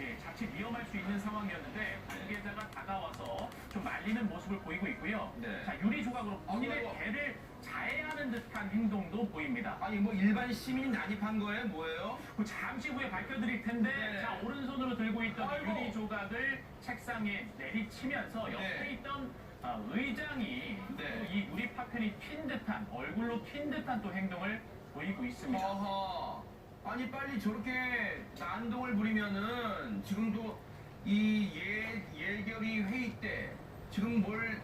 예, 자칫 위험할 수 있는 상황이었는데 관계자가 다가와서 좀 말리는 모습을 보이고 있고요. 네. 자 유리 조각으로 본인의 아이고. 배를 자해하는 듯한 행동도 보입니다. 아니 뭐 일반 시민이 난입한 거예요? 뭐예요? 그 잠시 후에 밝혀드릴 텐데 네. 자 오른손으로 들고 있던 이 아이고. 유리 조각을 책상에 내리치면서 옆에 네. 있던 아, 의장이 네. 또이 유리 파편이 튄 듯한 얼굴로 튄 듯한 또 행동을 보이고 있습니다. 어허. 아니 빨리 저렇게 난동을 부리면은 지금도 이 예, 예결위 회의 때 지금 뭘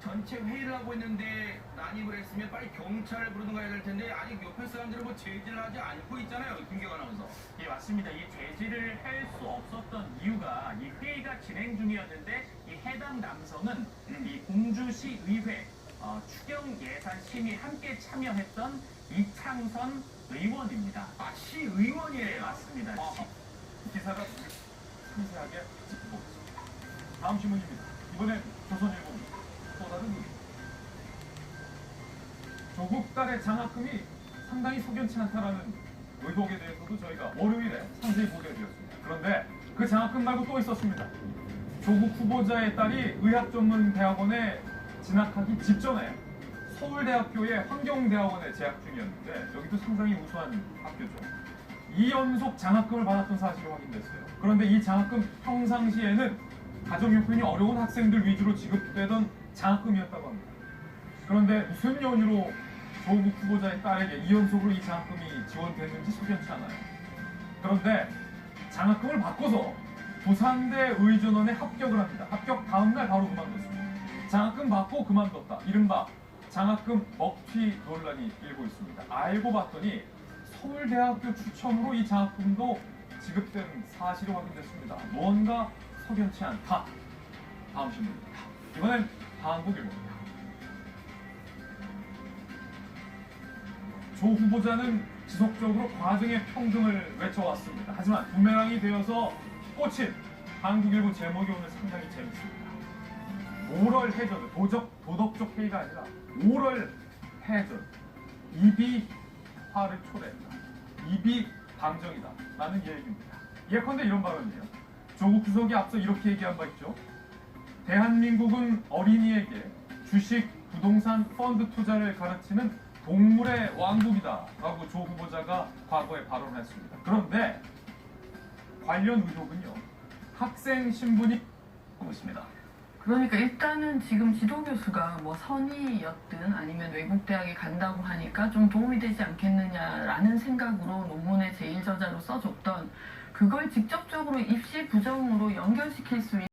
전체 회의를 하고 있는데 난입을 했으면 빨리 경찰을 부르든가 해야 될 텐데 아니 옆에 사람들은 뭐 제지를 하지 않고 있잖아요 김경 아나운서 예, 맞습니다. 이 제지를 할 수 없었던 이유가 이 회의가 진행 중이었는데 이 해당 남성은 음. 이 공주시 의회 어, 추경 예산 심의 함께 참여했던 이창선 의원입니다. 아 시의원이에요? 네, 맞습니다. 어허. 기사가 상세하게 짚어보겠습니다. 다음 신문입니다. 이번엔 조선일보 또 다른 의미. 조국 딸의 장학금이 상당히 석연치 않다라는 의혹에 대해서도 저희가 월요일에 상세히 보게 되었습니다. 그런데 그 장학금 말고 또 있었습니다. 조국 후보자의 딸이 의학전문대학원에 진학하기 직전에 서울대학교의 환경대학원에 재학 중이었는데 여기도 상당히 우수한 학교죠. 2연속 장학금을 받았던 사실이 확인됐어요. 그런데 이 장학금 평상시에는 가정 형편이 어려운 학생들 위주로 지급되던 장학금이었다고 합니다. 그런데 무슨 연유로 조국 후보자의 딸에게 2연속으로 이 장학금이 지원됐는지 석연치 않아요. 그런데 장학금을 바꿔서 부산대 의전원에 합격을 합니다. 합격 다음날 바로 그만뒀습니다. 장학금 받고 그만뒀다. 이른바 장학금 먹튀 논란이 일고 있습니다. 알고 봤더니 서울대학교 추첨으로 이 장학금도 지급된 사실이 확인됐습니다. 뭔가 석연치 않다. 다음 신문입니다. 이번엔 한국일보입니다. 조 후보자는 지속적으로 과정의 평등을 외쳐왔습니다. 하지만 부메랑이 되어서 꽂힌 한국일보 제목이 오늘 상당히 재밌습니다. 오럴 해전, 도적, 도덕적 회의가 아니라 오럴 해전. 입이 화를 초래했다. 입이 감정이다. 라는 얘기입니다. 예컨대 이런 발언이에요. 조국 후석이 앞서 이렇게 얘기한 바 있죠. 대한민국은 어린이에게 주식, 부동산, 펀드 투자를 가르치는 동물의 왕국이다. 라고 조 후보자가 과거에 발언했습니다. 그런데 관련 의혹은요. 학생 신분이 있습니다. 그러니까 일단은 지금 지도 교수가 뭐 선의였든 아니면 외국 대학에 간다고 하니까 좀 도움이 되지 않겠느냐라는 생각으로 논문의 제일 저자로 써줬던 그걸 직접적으로 입시 부정으로 연결시킬 수 있는